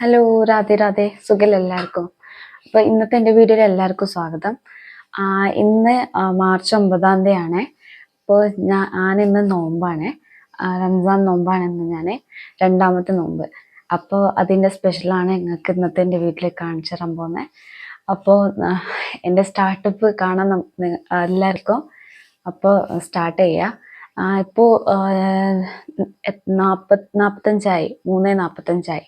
Hello Radhe Radhe. സുഖം എല്ലാവർക്കും? അപ്പൊ ഇന്നത്തെ എന്റെ വീഡിയോയിൽ എല്ലാവർക്കും സ്വാഗതം. ഇന്ന് മാർച്ച് ഒമ്പതാം ആണ് അപ്പോൾ ഞാൻ ഇന്ന് നോമ്പാണ്. റംസാൻ നോമ്പാണ് ഇന്ന് ഞാൻ രണ്ടാമത്തെ നോമ്പ്. അപ്പോൾ അതിന്റെ സ്പെഷ്യലാണ് നിങ്ങൾക്ക് ഇന്നത്തെ എന്റെ വീട്ടിൽ കാണിച്ചു തരാൻ പോകുന്നത്. അപ്പോൾ എന്റെ സ്റ്റാർട്ടപ്പ് കാണാൻ എല്ലാവർക്കും. അപ്പോൾ സ്റ്റാർട്ട് ചെയ്യാം. ഇപ്പോൾ നാൽപ്പത് നാൽപ്പത്തഞ്ചായി മൂന്ന് നാൽപ്പത്തഞ്ചായി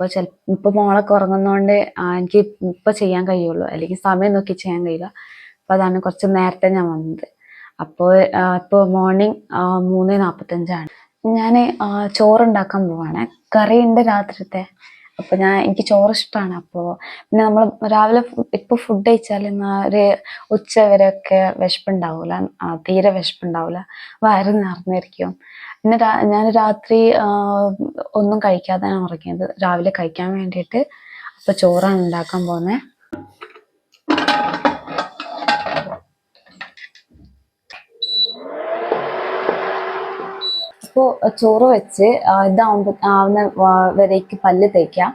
അപ്പോൾ ചില ഇപ്പോൾ മോളൊക്കെ ഉറങ്ങുന്നതുകൊണ്ട് എനിക്ക് ഇപ്പോൾ ചെയ്യാൻ കഴിയുള്ളൂ. അല്ലെങ്കിൽ സമയം നോക്കി ചെയ്യാൻ കഴിയില്ല. അപ്പോൾ അതാണ് കുറച്ച് നേരത്തെ ഞാൻ വന്നത്. അപ്പോൾ ഇപ്പോൾ മോർണിംഗ് മൂന്ന് നാൽപ്പത്തഞ്ചാണ് ഞാൻ ചോറുണ്ടാക്കാൻ പോവാണ്. കറിയുണ്ട് രാത്രിത്തെ. അപ്പോൾ ഞാൻ എനിക്ക് ചോറ് ഇഷ്ടമാണ് അപ്പോൾ പിന്നെ നമ്മൾ രാവിലെ ഇപ്പോൾ ഫുഡ് കഴിച്ചാൽ ഒരു ഉച്ച വരെയൊക്കെ വിശപ്പുണ്ടാവില്ല ആ, തീരെ വിശപ്പുണ്ടാവില്ല വയറ് നിറഞ്ഞിരിക്കും. പിന്നെ ഞാൻ രാത്രി ഒന്നും കഴിക്കാതെയാണ് ഉറങ്ങിയത്. രാവിലെ കഴിക്കാൻ വേണ്ടിയിട്ട് അപ്പോൾ ചോറാണ് ഉണ്ടാക്കാൻ പോകുന്നത് അപ്പോൾ ചോറ് വെച്ച് ഇതാവുമ്പോൾ ഇതാവുമ്പോ ആവുന്ന വരേക്ക് പല്ല് തേക്കാം.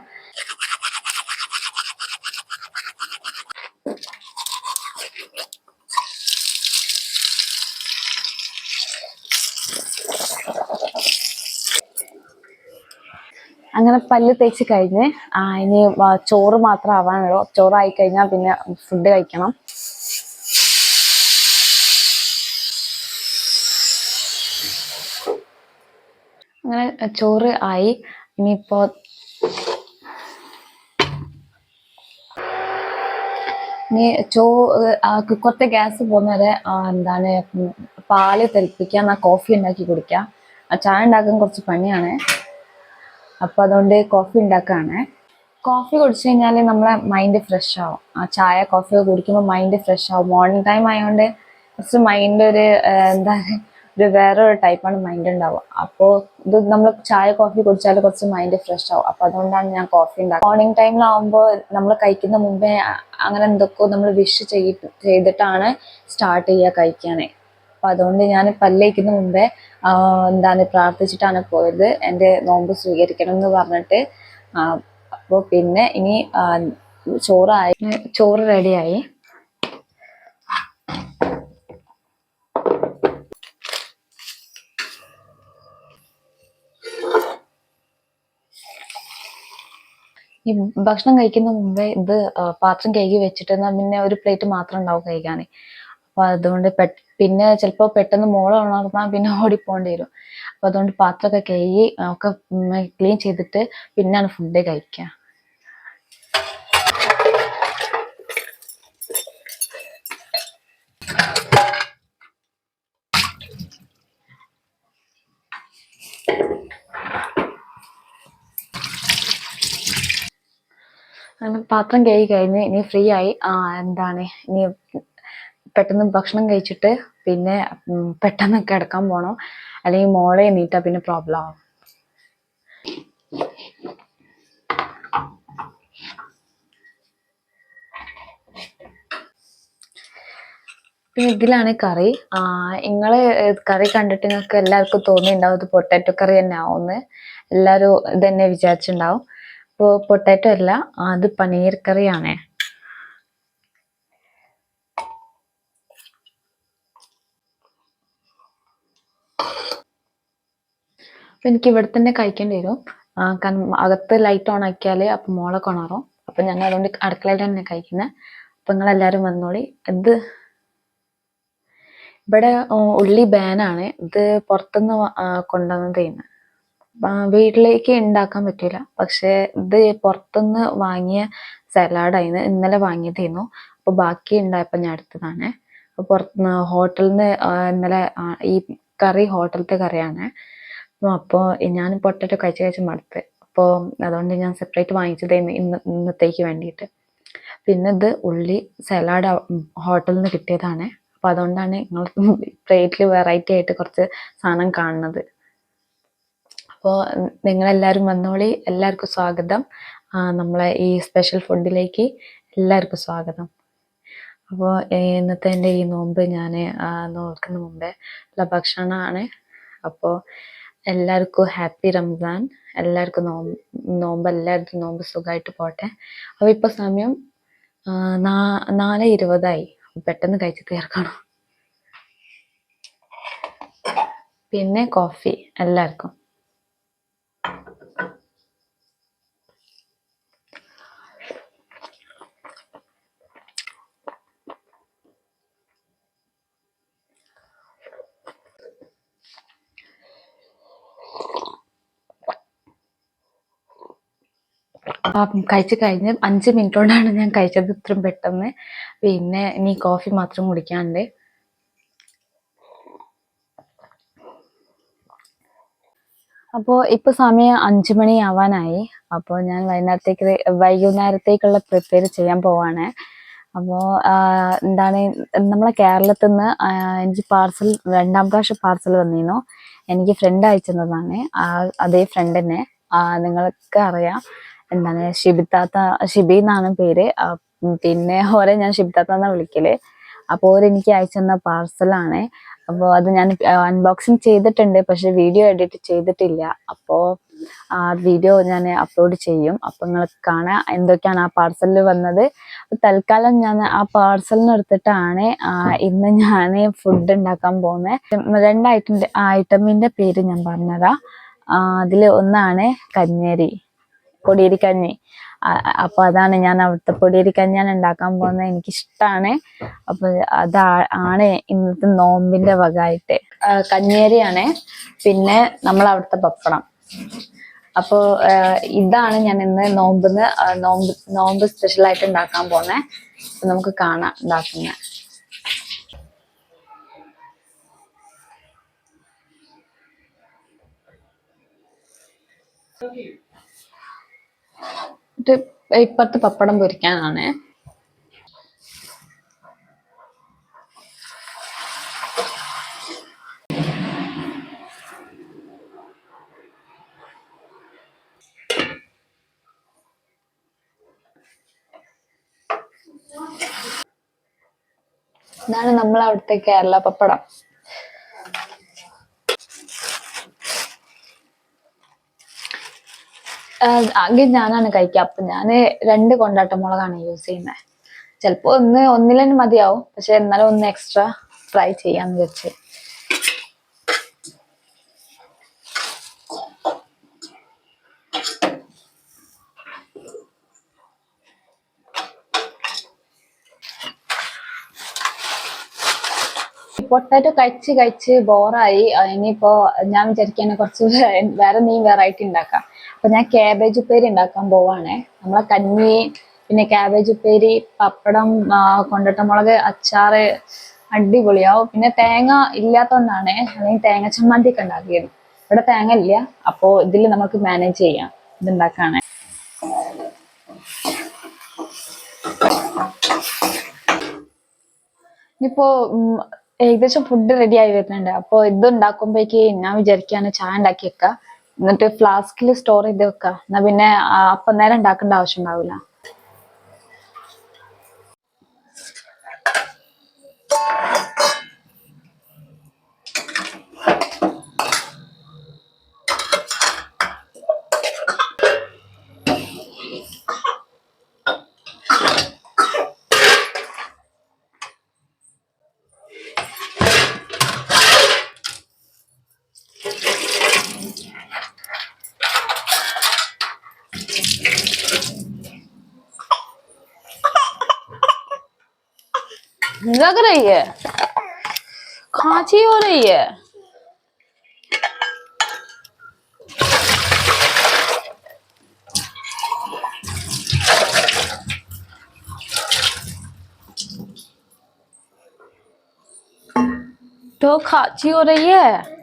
അങ്ങനെ പല്ല് തേച്ച് കഴിഞ്ഞ് ഇനി ചോറ് മാത്രം ആവാനുള്ളൂ. ചോറായി കഴിഞ്ഞാൽ പിന്നെ ഫുഡ് കഴിക്കണം. അങ്ങനെ ചോറ് ആയി. ഇനിയിപ്പോ ഇനി ചോ കുക്കറത്തെ ഗ്യാസ് പോകുന്നവരെ എന്താണ് പാൽ തെളിപ്പിക്കുക എന്നാൽ കോഫി ഉണ്ടാക്കി കുടിക്കുക ചായ ഉണ്ടാക്കാൻ കുറച്ച് പണിയാണ്. അപ്പൊ അതുകൊണ്ട് കോഫി ഉണ്ടാക്കുകയാണ് കോഫി കുടിച്ചു കഴിഞ്ഞാൽ നമ്മളെ മൈൻഡ് ഫ്രഷ് ആവും. ആ ചായ കോഫി കുടിക്കുമ്പോൾ മൈൻഡ് ഫ്രഷ് ആവും. മോർണിംഗ് ടൈം ആയതുകൊണ്ട് കുറച്ച് മൈൻഡ് ഒരു എന്താ ഒരു വേറെ ഒരു ടൈപ്പാണ് മൈൻഡ് ഉണ്ടാവുക അപ്പോ ഇത് നമ്മൾ ചായ കോഫി കുടിച്ചാൽ കുറച്ച് മൈൻഡ് ഫ്രഷ് ആവും. അപ്പോൾ അതുകൊണ്ടാണ് ഞാൻ കോഫി ഉണ്ടാക്കുക മോർണിംഗ് ടൈമിലാവുമ്പോൾ നമ്മൾ കഴിക്കുന്ന മുമ്പേ അങ്ങനെ എന്തൊക്കെയോ നമ്മൾ വിഷ് ചെയ്ത് ചെയ്തിട്ടാണ് സ്റ്റാർട്ട് ചെയ്യുക കഴിക്കാനേ. അപ്പൊ അതുകൊണ്ട് ഞാൻ പല്ലേക്കുന്ന മുമ്പേ എന്താണ് പ്രാർത്ഥിച്ചിട്ടാണ് പോയത്. എന്റെ നോമ്പ് സ്വീകരിക്കണം എന്ന് പറഞ്ഞിട്ട് അപ്പോൾ പിന്നെ ഇനി ചോറായി ചോറ് റെഡിയായി ഈ ഭക്ഷണം കഴിക്കുന്ന മുമ്പേ ഇത് പാത്രം കഴുകി വെച്ചിട്ട് എന്നാൽ പിന്നെ ഒരു പ്ലേറ്റ് മാത്രം ഉണ്ടാവും കഴിക്കാൻ അപ്പൊ അതുകൊണ്ട് പിന്നെ ചിലപ്പോൾ പെട്ടെന്ന് മോൾ ഉണർന്നാൽ പിന്നെ ഓടിപ്പോണ്ടി വരും. അപ്പൊ അതുകൊണ്ട് പാത്രമൊക്കെ കഴുകി ഒക്കെ ക്ലീൻ ചെയ്തിട്ട് പിന്നാണ് ഫുഡ് കഴിക്കുക അങ്ങനെ പാത്രം കഴുകി കഴിഞ്ഞ് ഇനി ഫ്രീ ആയി ആ എന്താണ് ഇനി പെട്ടെന്ന് ഭക്ഷണം കഴിച്ചിട്ട് പിന്നെ പെട്ടെന്ന് കിടക്കാൻ പോണോ. അല്ലെങ്കിൽ മോളെ എണീറ്റാ പിന്നെ പ്രോബ്ലം ആവും. പിന്നെ ഇതിലാണ് കറി. ആ നിങ്ങൾ കറി കണ്ടിട്ട് നിങ്ങൾക്ക് എല്ലാവർക്കും തോന്നിയിട്ടുണ്ടാവും ഇത് പൊട്ടാറ്റോ കറി തന്നെ ആവുമെന്ന്. എല്ലാവരും ഇത് തന്നെ വിചാരിച്ചിട്ടുണ്ടാവും. അപ്പോൾ പൊട്ടാറ്റോ അല്ല അത് പനീർ കറിയാണ്. എനിക്ക് ഇവിടെ തന്നെ കഴിക്കേണ്ടി വരും. കാരണം അകത്ത് ലൈറ്റ് ഓൺ ആക്കിയാൽ അപ്പം മോളെ കൊണറും. അപ്പൊ ഞങ്ങൾ അതുകൊണ്ട് അടുക്കളയിൽ തന്നെ കഴിക്കുന്നത് അപ്പൊ നിങ്ങൾ എല്ലാരും വന്നോളി. ഇത് ഇവിടെ ഉള്ളി ബാനാണ് ഇത് പുറത്തുനിന്ന് കൊണ്ടുവന്നത് ആ, വീട്ടിലേക്ക് ഉണ്ടാക്കാൻ പറ്റില്ല പക്ഷെ ഇത് പുറത്തുനിന്ന് വാങ്ങിയ സലാഡായിരുന്നു ഇന്നലെ വാങ്ങിയതായിരുന്നു അപ്പൊ ബാക്കി ഉണ്ടായപ്പോ ഞാൻ എടുത്തതാണ്. അപ്പൊ പുറത്തുനിന്ന് ഹോട്ടലിൽ നിന്ന് ഇന്നലെ ഈ കറി ഹോട്ടലത്തെ കറിയാണ്. അപ്പോൾ ഞാൻ പൊട്ടറ്റോ കഴിച്ച് കഴിച്ച് മടുത്ത്. അപ്പോൾ അതുകൊണ്ട് ഞാൻ സെപ്പറേറ്റ് വാങ്ങിച്ചതായിരുന്നു ഇന്ന് ഇന്നത്തേക്ക് വേണ്ടിയിട്ട്. പിന്നെ ഇത് ഉള്ളി സലാഡ് ഹോട്ടലിൽ നിന്ന് കിട്ടിയതാണ്. അപ്പോൾ അതുകൊണ്ടാണ് നിങ്ങൾ പ്ലേറ്റിൽ വെറൈറ്റി ആയിട്ട് കുറച്ച് സാധനം കാണുന്നത്. അപ്പോൾ നിങ്ങളെല്ലാവരും വന്നോളി. എല്ലാവർക്കും സ്വാഗതം. നമ്മളെ ഈ സ്പെഷ്യൽ ഫുഡിലേക്ക് എല്ലാവർക്കും സ്വാഗതം. അപ്പോൾ ഇന്നത്തെ എന്റെ ഈ നോമ്പ് ഞാൻ നോക്കുന്ന മുമ്പേ ഉള്ള ഭക്ഷണമാണ്. അപ്പോൾ എല്ലാവർക്കും ഹാപ്പി റംസാൻ. എല്ലാവർക്കും നോമ്പ് നോമ്പ് എല്ലാവർക്കും നോമ്പ് സുഖമായിട്ട് പോട്ടെ. അപ്പോൾ ഇപ്പോൾ സമയം നാല് ഇരുപതായി. പെട്ടെന്ന് കഴിച്ച് തീർക്കണം. പിന്നെ കോഫി എല്ലാവർക്കും. കഴിച്ച് കഴിഞ്ഞ് അഞ്ച് മിനിറ്റ് കൊണ്ടാണ് ഞാൻ കഴിച്ചത് ഇത്രയും പെട്ടെന്ന്. പിന്നെ ഇനി കോഫി മാത്രം കുടിക്കാണ്ട് അപ്പോൾ ഇപ്പോൾ സമയം അഞ്ച് മണി ആവാനായി. അപ്പോൾ ഞാൻ വൈകുന്നേരത്തേക്ക് വൈകുന്നേരത്തേക്കുള്ള പ്രിപ്പയർ ചെയ്യാൻ പോവാണ്. അപ്പോൾ എന്താണ് നമ്മളെ കേരളത്തിൽ നിന്ന് എനിക്ക് പാർസൽ രണ്ടാം പ്രാവശ്യം പാർസൽ വന്നിരുന്നു. എനിക്ക് ഫ്രണ്ട് അയച്ചു തന്നതാണ്. അതേ ഫ്രണ്ട് തന്നെ. നിങ്ങൾക്ക് അറിയാം എന്താണ് ഷിബിത്താത്ത ഷിബി എന്നാണ് പേര്. പിന്നെ ഓരെ ഞാൻ ഷിബിത്താത്ത എന്നാ വിളിക്കൽ. അപ്പോൾ ഓര് എനിക്ക് അയച്ചു തന്ന പാർസലാണ് അപ്പോൾ അത് ഞാൻ അൺബോക്സിങ് ചെയ്തിട്ടുണ്ട് പക്ഷെ വീഡിയോ എഡിറ്റ് ചെയ്തിട്ടില്ല. അപ്പോൾ ആ വീഡിയോ ഞാൻ അപ്ലോഡ് ചെയ്യും. അപ്പോൾ നിങ്ങൾക്ക് കാണാം എന്തൊക്കെയാണ് ആ പാർസലിൽ വന്നത്. തൽക്കാലം ഞാൻ ആ പാർസലിന് എടുത്തിട്ടാണ് ആ, ഇന്ന് ഞാൻ ഫുഡ് ഉണ്ടാക്കാൻ പോകുന്നത് രണ്ട് ഐറ്റം ഐറ്റമിന്റെ പേര് ഞാൻ പറഞ്ഞതാ. അതിൽ ഒന്നാണ് കഞ്ഞേരി. പൊടിയരി കഞ്ഞി ആ- അപ്പൊ അതാണ് ഞാൻ അവിടുത്തെ പൊടിയരിക്കഞ്ഞി ഞാൻ ഉണ്ടാക്കാൻ പോകുന്നത്. എനിക്ക് ഇഷ്ടമാണ് അപ്പൊ അതാ ആണ് ഇന്നത്തെ നോമ്പിന്റെ വകയായിട്ട്. കഞ്ഞേരിയാണ് പിന്നെ നമ്മൾ അവിടുത്തെ പപ്പടം. അപ്പോ ഇതാണ് ഞാൻ ഇന്ന് നോമ്പിന്ന് നോമ്പ് നോമ്പ് സ്പെഷ്യൽ ആയിട്ട് ഉണ്ടാക്കാൻ പോന്നെ നമുക്ക് കാണാം ഉണ്ടാക്കുന്ന. ഇത് ഇപ്പുറത്ത് പപ്പടം പൊരിക്കാനാണ്. ഇതാണ് നമ്മൾ അവിടുത്തെ കേരള പപ്പടം. ആകെ ഞാനാണ് കഴിക്കുക. അപ്പൊ ഞാൻ രണ്ട് കൊണ്ടാട്ട മുളകാണ് യൂസ് ചെയ്യുന്നത് ചിലപ്പോ ഒന്ന് ഒന്നിലും മതിയാവും. പക്ഷെ എന്നാലും ഒന്ന് എക്സ്ട്രാ ട്രൈ ചെയ്യാന്ന് വെച്ച് പൊട്ടാറ്റോ കഴിച്ച് കഴിച്ച് ബോറായി. ഇനിയിപ്പോ ഞാൻ വിചാരിക്കാൻ കുറച്ച് വേറെ നീ വെറൈറ്റി ഉണ്ടാക്കാം. അപ്പൊ ഞാൻ ക്യാബേജ് ഉപ്പേരി ഉണ്ടാക്കാൻ പോവാണേ. നമ്മളെ കഞ്ഞി പിന്നെ ക്യാബേജ് ഉപ്പേരി പപ്പടം കൊണ്ടട്ടമുളക് അച്ചാറ് അടിപൊളിയാവും. പിന്നെ തേങ്ങ ഇല്ലാത്തോണ്ടാണ് അല്ലെങ്കിൽ തേങ്ങ ചമ്മന്തി ഒക്കെ ഉണ്ടാക്കിയത്. ഇവിടെ തേങ്ങ ഇല്ല. അപ്പോ ഇതിൽ നമുക്ക് മാനേജ് ചെയ്യാം. ഇത് ഇപ്പോ ഇനിയിപ്പോ ഏകദേശം ഫുഡ് റെഡി ആയി വരുന്നുണ്ട്. അപ്പൊ ഇത് ഉണ്ടാക്കുമ്പോഴേക്ക് ഞാൻ വിചാരിക്കാണ് ചായ ഉണ്ടാക്കി വെക്ക എന്നിട്ട് ഫ്ലാസ്കിൽ സ്റ്റോർ ചെയ്ത് വെക്ക. എന്നാ പിന്നെ അപ്പം നേരം ഉണ്ടാക്കേണ്ട ആവശ്യം ഉണ്ടാവില്ല लग रही है? खांसी हो रही है? तो खांसी हो रही है?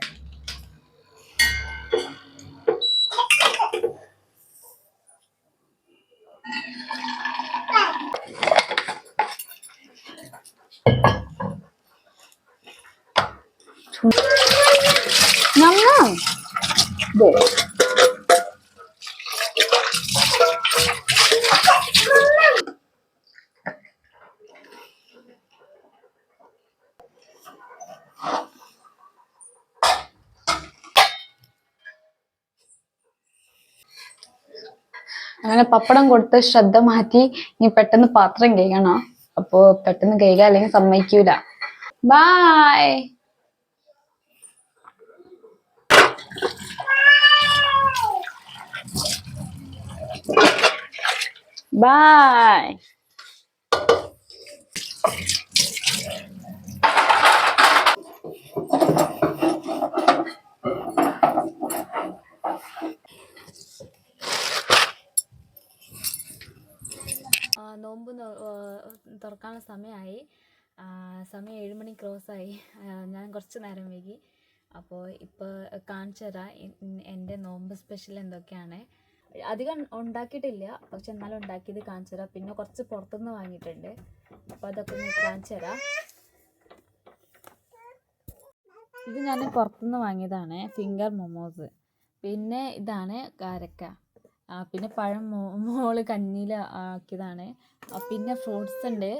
അങ്ങനെ പപ്പടം കൊടുത്ത് ശ്രദ്ധ മാറ്റി ഇനി പെട്ടെന്ന് പാത്രം കഴുകണം. അപ്പോ പെട്ടെന്ന് കഴുകാൻ അല്ലെങ്കിൽ സമ്മതിക്കൂല. ബായ് ബായ് ആ, നോമ്പ് നോ- ആ, തുറക്കാനുള്ള സമയമായി ആ, സമയം ഏഴ് മണി ക്രോസായി ഞാൻ കുറച്ച് നേരം വൈകി. അപ്പോൾ ഇപ്പോൾ കാണിച്ചു തരാം. എന്റെ നോമ്പ് സ്പെഷ്യൽ എന്തൊക്കെയാണ്. അധികം ഉണ്ടാക്കിയിട്ടില്ല. പക്ഷെ എന്നാലും ഉണ്ടാക്കിയത് കാണിച്ചു തരാം. പിന്നെ കുറച്ച് പുറത്തുനിന്ന് വാങ്ങിയിട്ടുണ്ട്. അപ്പോൾ അതൊക്കെ ഒന്ന് കാണിച്ചു തരാം. ഇത് ഞാൻ പുറത്തുനിന്ന് വാങ്ങിയതാണ്. ഫിംഗർ മൊമോസ് പിന്നെ ഇതാണ് കാരക്ക. പിന്നെ പഴം മോൾ കഞ്ഞിയിൽ ആക്കിയതാണ് പിന്നെ ഫ്രൂട്ട്സ് ഉണ്ട്.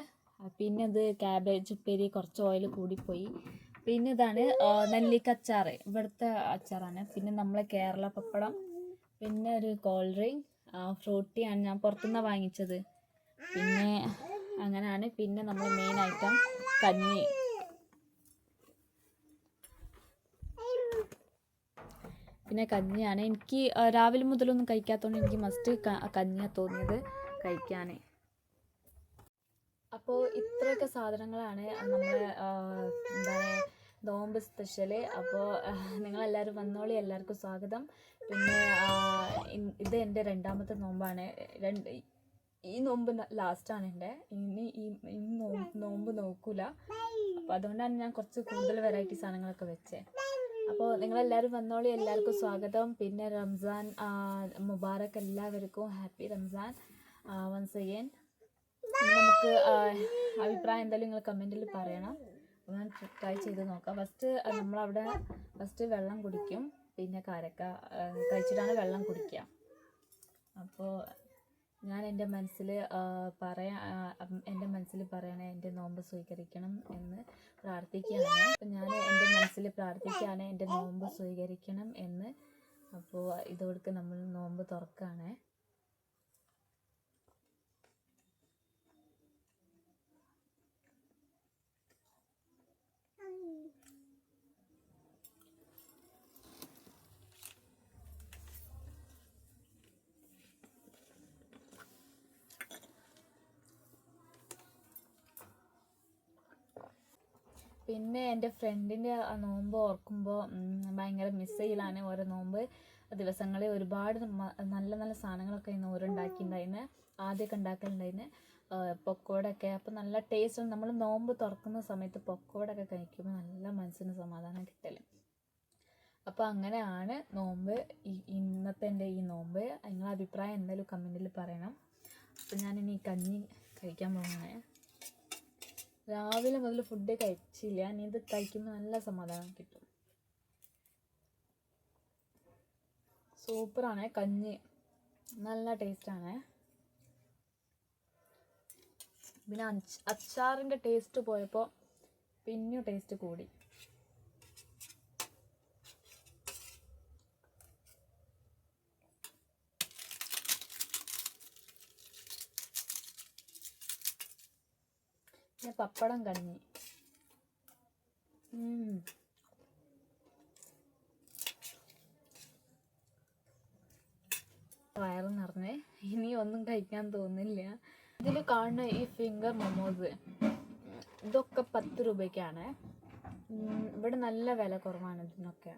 പിന്നെ അത് ക്യാബേജ് ഉപ്പേരി കുറച്ച് ഓയിൽ കൂടിപ്പോയി. പിന്നെ ഇതാണ് നെല്ലിക്കച്ചാർ ഇവിടുത്തെ അച്ചാറാണ്. പിന്നെ നമ്മളെ കേരള പപ്പടം പിന്നെ ഒരു കോൾഡ് ഡ്രിങ്ക് ഫ്രൂട്ടിയാണ് ഞാൻ പുറത്തുനിന്നാണ് വാങ്ങിച്ചത്. പിന്നെ അങ്ങനെയാണ് പിന്നെ നമ്മൾ മെയിൻ ഐറ്റം കഞ്ഞി. പിന്നെ കഞ്ഞിയാണ്. എനിക്ക് രാവിലെ മുതലൊന്നും കഴിക്കാത്തതുകൊണ്ട് എനിക്ക് മസ്റ്റ് കഞ്ഞിയാണ് തോന്നിയത് കഴിക്കാൻ അപ്പോൾ ഇത്രയൊക്കെ സാധനങ്ങളാണ് നമ്മൾ എന്താണ് നോമ്പ് സ്പെഷ്യൽ. അപ്പോൾ നിങ്ങളെല്ലാവരും വന്നോളി. എല്ലാവർക്കും സ്വാഗതം. പിന്നെ ഇത് എന്റെ രണ്ടാമത്തെ നോമ്പാണ്. രണ്ട് ഈ നോമ്പ് ലാസ്റ്റാണ് എന്റെ. ഇനി ഈ നോമ്പ് നോക്കൂല. അപ്പോൾ അതുകൊണ്ടാണ് ഞാൻ കുറച്ച് കൂടുതൽ വെറൈറ്റി സാധനങ്ങളൊക്കെ വെച്ചത് അപ്പോൾ നിങ്ങളെല്ലാവരും വന്നോളി. എല്ലാവർക്കും സ്വാഗതം. പിന്നെ റംസാൻ മുബാറക് എല്ലാവർക്കും ഹാപ്പി റംസാൻ വൺസ് അഗൈൻ നമുക്ക് അഭിപ്രായം എന്തായാലും നിങ്ങൾ കമന്റിൽ പറയണം. ഞാൻ ട്രൈ ചെയ്ത് നോക്കാം. ഫസ്റ്റ് നമ്മളവിടെ ഫസ്റ്റ് വെള്ളം കുടിക്കും. പിന്നെ കാരക്ക കഴിച്ചിട്ടാണ് വെള്ളം കുടിക്കുക. അപ്പോൾ ഞാൻ എന്റെ മനസ്സിൽ പറയാ എന്റെ മനസ്സിൽ പറയണേ എന്റെ നോമ്പ് സ്വീകരിക്കണം എന്ന് പ്രാർത്ഥിക്കുകയാണ്. അപ്പം ഞാൻ എന്റെ മനസ്സിൽ പ്രാർത്ഥിക്കുകയാണ് എന്റെ നോമ്പ് സ്വീകരിക്കണം എന്ന്. അപ്പോൾ ഇതോടൊക്കെ നമ്മൾ നോമ്പ് തുറക്കുകയാണ്. പിന്നെ എന്റെ ഫ്രണ്ടിന്റെ ആ നോമ്പ് ഓർക്കുമ്പോൾ ഭയങ്കര മിസ് ചെയ്യലാണ് ഓരോ നോമ്പ്. ദിവസങ്ങളിൽ ഒരുപാട് നല്ല നല്ല സാധനങ്ങളൊക്കെ ഇന്ന് ഓരോ ഉണ്ടാക്കിയിട്ടുണ്ടായിരുന്നു ആദ്യമൊക്കെ ഉണ്ടാക്കലുണ്ടായിരുന്നു പൊക്കോടൊക്കെ. അപ്പോൾ നല്ല ടേസ്റ്റ് നമ്മൾ നോമ്പ് തുറക്കുന്ന സമയത്ത് പൊക്കോടൊക്കെ കഴിക്കുമ്പോൾ നല്ല മനസ്സിന് സമാധാനം കിട്ടൽ അപ്പോൾ അങ്ങനെയാണ് നോമ്പ് ഇന്നത്തെ എന്റെ ഈ നോമ്പ്. നിങ്ങളുടെ അഭിപ്രായം എന്തായാലും കമന്റിൽ പറയണം. അപ്പോൾ ഞാനിനി കഞ്ഞി കഴിക്കാൻ പോകുന്നത് രാവിലെ മുതൽ ഫുഡ് കഴിച്ചില്ല. ഇനി ഇത് കഴിക്കുമ്പോൾ നല്ല സമാധാനം കിട്ടും. സൂപ്പറാണ് കഞ്ഞി. നല്ല ടേസ്റ്റാണ് പിന്നെ അച്ചാറിന്റെ ടേസ്റ്റ് പോയപ്പോൾ പിന്നെ ടേസ്റ്റ് കൂടി. പിന്നെ പപ്പടം കഞ്ഞി. വയറ് നിറഞ്ഞേ. ഇനി ഒന്നും കഴിക്കാൻ തോന്നില്ല. ഇതിൽ കാണുന്ന ഈ ഫിംഗർ മൊമോസ് ഇതൊക്കെ പത്ത് രൂപയ്ക്കാണ്. ഇവിടെ നല്ല വില കുറവാണ് ഇതിനൊക്കെ.